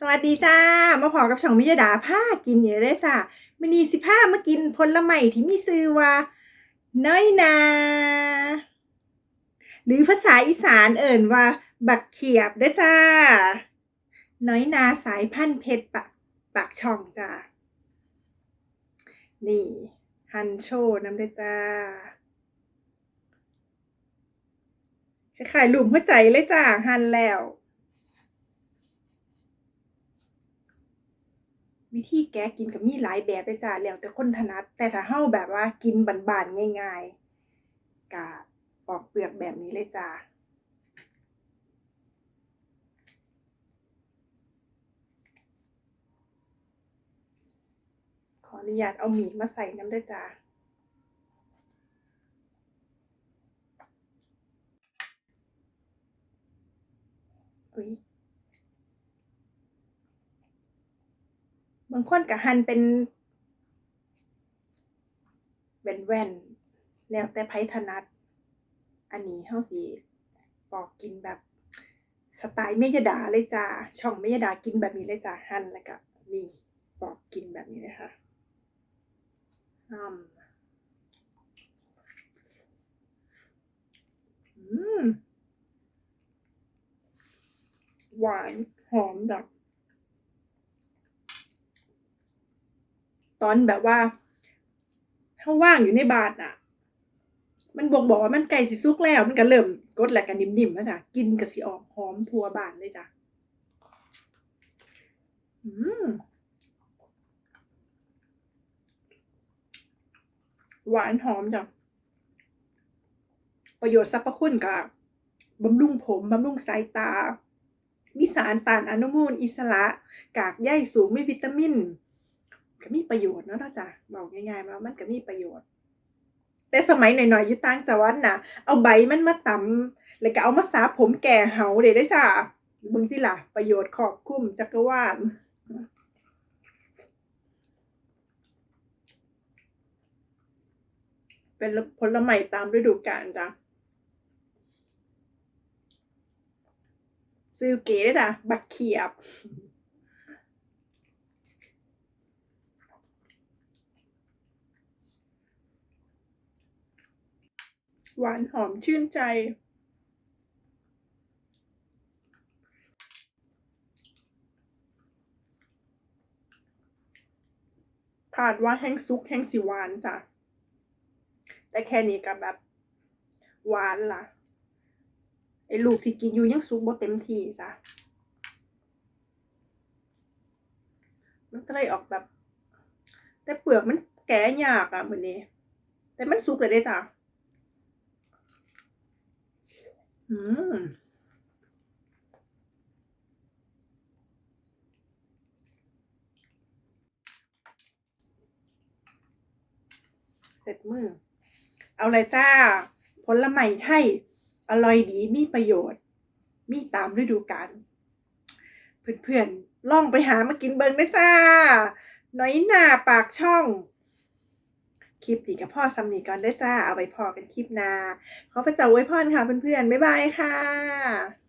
สวัสดีจ้า มาพอกับช่องมิยดาผ้ากินเนี่ยเลยจ้ามินีสิผ้ามากินผลไม้ที่มีชื่อว่า น้อยนา หรือภาษาอีสานเอิ่นว่า บักเขียบเด้จ้า น้อยนาสายพันธุ์เพชรปะปากช่องจ้า นี่ฮันโชน้ำเด้จ้าคล้ายๆหลุมหัวใจเลยจ้าฮันแล้ว วิธีแกะกินก็มีหลายแบบเลยจ้าแล้วแต่คนถนัด แต่ถ้าเฮาแบบว่ากินบานๆง่ายๆกะปอกเปลือกแบบนี้เลยจ้าขออนุญาตเอาหมีดมาใส่น้ำด้วยจ้าอุ้ยางคนก็หั่นเป็นเป็นแว่น แล้วแต่ไผถนัด อันนี้เฮาสิปอกกินแบบสไตล์เมยดาเลยจ้า ช่องเมยดากินแบบนี้เลยจ้าหั่นแล้วก็นี่ปอกกินแบบนี้เลยค่ะอืมอืมหวานหอมแบบ ตอนแบบว่าถ้าว่างอยู่ในบาทอะ มันบ่งบอกว่ามันไก่สิสุกแล้ว มันก็เริ่มกดแหละกันนิ่มๆแล้วจ้ะกินก็สิออกหอมทั่วบานเลยจ้ะอืมหวานหอมจ้ะ ประโยชน์สรรพคุณกับบำรุงผมบำรุงสายตา มีสารต้านอนุมูลอิสระ กากใยสูงมีวิตามิน ก็มีประโยชน์เนาะนาะจ้ะบอกง่ายๆว่ามันก็มีประโยชน์ แต่สมัยหน่อยๆยู่ต่างจังหวัดน่ะ เอาใบมันมาตำแล้วก็เอามาสาผมแก่เหาเด้ได้จ้ะบิ่งติล่ะ ประโยชน์ครอบคลุมจักรวาลเป็นผลไม้ตามฤดูกาลจ้ะซื้อเก๋ได้จ้ะบักเขียบ หวานหอมชื่นใจขาดว่าแห้งซุกแห้งสีหวานจ้ะ แต่แค่นี้ก็แบบ หวานล่ะ ไอ้ลูกที่กินอยู่ยังสุกบ่เต็มที่จ้ะ มันก็เลยออกแบบ แต่เปลือกมันแกะยากอะเหมือนนี้ แต่มันสุกเลยได้จ้ะ อืมเสร็จมือ เอาเลยจ้า ผลไม้ไทย อร่อยดีมีประโยชน์ มีตามฤดูกาลเพื่อนๆล่องไปหามากินเบิงได้จ้า น้อยหน้าปากช่อง คลิปดีกับพ่อซัมนีก่อนได้จ้า เอาไปพอกันคลิปนาขอพระเจ้าไว้พรค่ะเพื่อนๆ บ๊ายบายค่ะ